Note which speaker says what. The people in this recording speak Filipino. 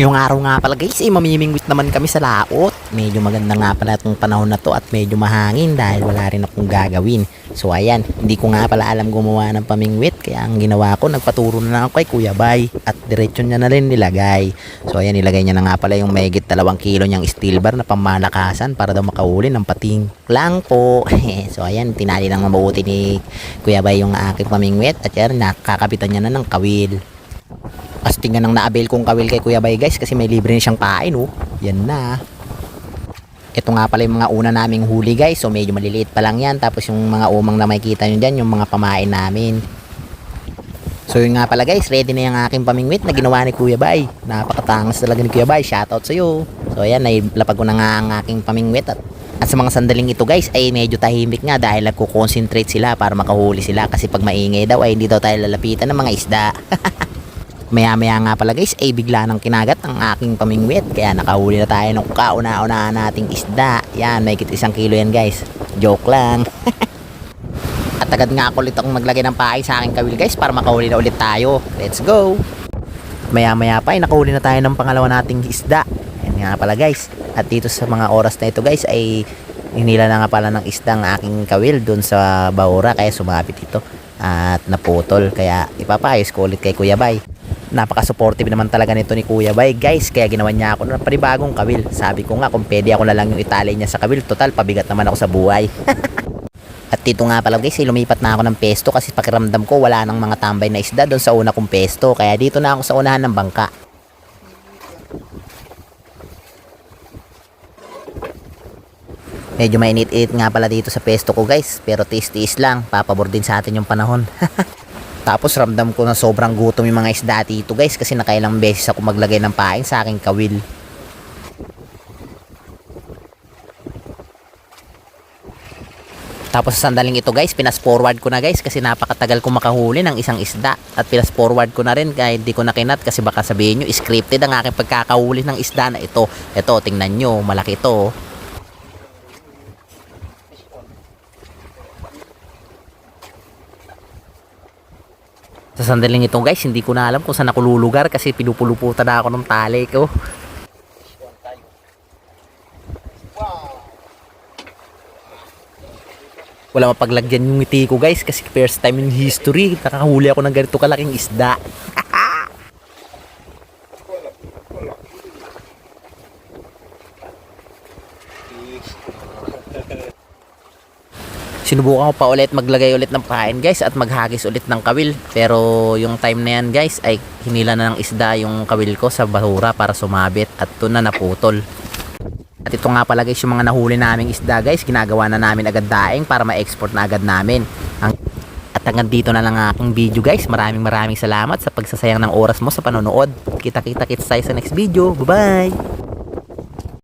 Speaker 1: Yung araw nga pala guys, eh, mamimingwit naman kami sa laot. Medyo maganda nga pala itong panahon na to at medyo mahangin dahil wala rin akong gagawin. So ayan, hindi ko nga pala alam gumawa ng pamingwit. Kaya ang ginawa ko, nagpaturo na lang ako kay Kuya Bay. At diretsyo niya na rin nilagay. So ayan, nilagay niya na nga pala yung mayigit dalawang kilo niyang steel bar na pamalakasan para daw makahuli ng pating. Lang po. so ayan, tinali lang mabuti ni Kuya Bay yung aking pamingwit. At yan, nakakapitan niya na ng kawil. Asting nga nang na-avail kong kawil kay Kuya Bay guys kasi may libre na siyang pain oh. Yan na. Ito nga pala yung mga una naming huli guys. So medyo maliliit pa lang yan. Tapos yung mga umang na makikita nyo dyan, yung mga pamain namin. So yun nga pala guys, ready na yung aking pamingwit na ginawa ni Kuya Bay. Napakatangas talaga ni Kuya Bay. Shoutout sa'yo. So ayan, nailapag ko na nga ang aking pamingwit at at sa mga sandaling ito guys ay medyo tahimik nga dahil nagko-concentrate sila para makahuli sila kasi pag maingay daw ay hindi daw tayo lalapitan ng mga isda. Maya maya nga pala guys ay bigla nang kinagat ang aking pamingwit kaya nakahuli na tayo ng kauna-unahan nating isda. Yan, may kit isang kilo yan guys. Joke lang. At agad nga ako ulit akong naglagay ng paay sa aking kawil guys para makahuli na ulit tayo. Let's go! Maya maya pa ay nakahuli na tayo ng pangalawa nating isda. Yan nga pala guys. At dito sa mga oras na ito guys ay hinila na nga pala ng isda ang aking kawil dun sa Baura kaya sumapit ito at naputol kaya ipapayos ko ulit kay Kuya Bay napaka-supportive naman talaga nito ni Kuya Bay guys kaya ginawa niya ako ng panibagong kawil sabi ko nga kung pwede ako na lang yung itali niya sa kawil total pabigat naman ako sa buhay at dito nga pala guys, eh, lumipat na ako ng pesto kasi pakiramdam ko wala nang mga tambay na isda doon sa una kong pesto. Kaya dito na ako sa unahan ng bangka. Medyo mainit-init nga pala dito sa pesto ko guys. Pero tiis-tiis lang. Papabor din sa atin yung panahon. Tapos ramdam ko na sobrang gutom yung mga isda dito guys. Kasi nakailang beses ako maglagay ng paing sa aking kawil. Tapos sa sandaling ito guys, pinas forward ko na guys kasi napakatagal ko makahuli ng isang isda. At pinas forward ko na rin kahit di ko nakinat kasi baka sabihin nyo, scripted ang aking pagkakahuli ng isda na ito. Ito, tingnan nyo, malaki ito. Sa sandaling ito guys, hindi ko na alam kung saan ako lulugar kasi pinupuluputan na ako ng tali ko. Wala mapaglagyan yung ngiti ko guys kasi first time in history nakakahuli ako ng ganito kalaking isda. Sinubukan ko pa ulit maglagay ulit ng pain guys at maghagis ulit ng kawil. Pero yung time na yan guys ay hinila na ng isda yung kawil ko sa bahura para sumabit at doon na naputol. At ito nga pala guys yung mga nahuli naming isda guys ginagawa na namin agad daing para ma-export na agad namin. Ang at hanggang dito na lang ang aking video guys. Maraming maraming salamat sa pagsasayang ng oras mo sa panonood. Kita kita kits tayo sa next video. Bye bye!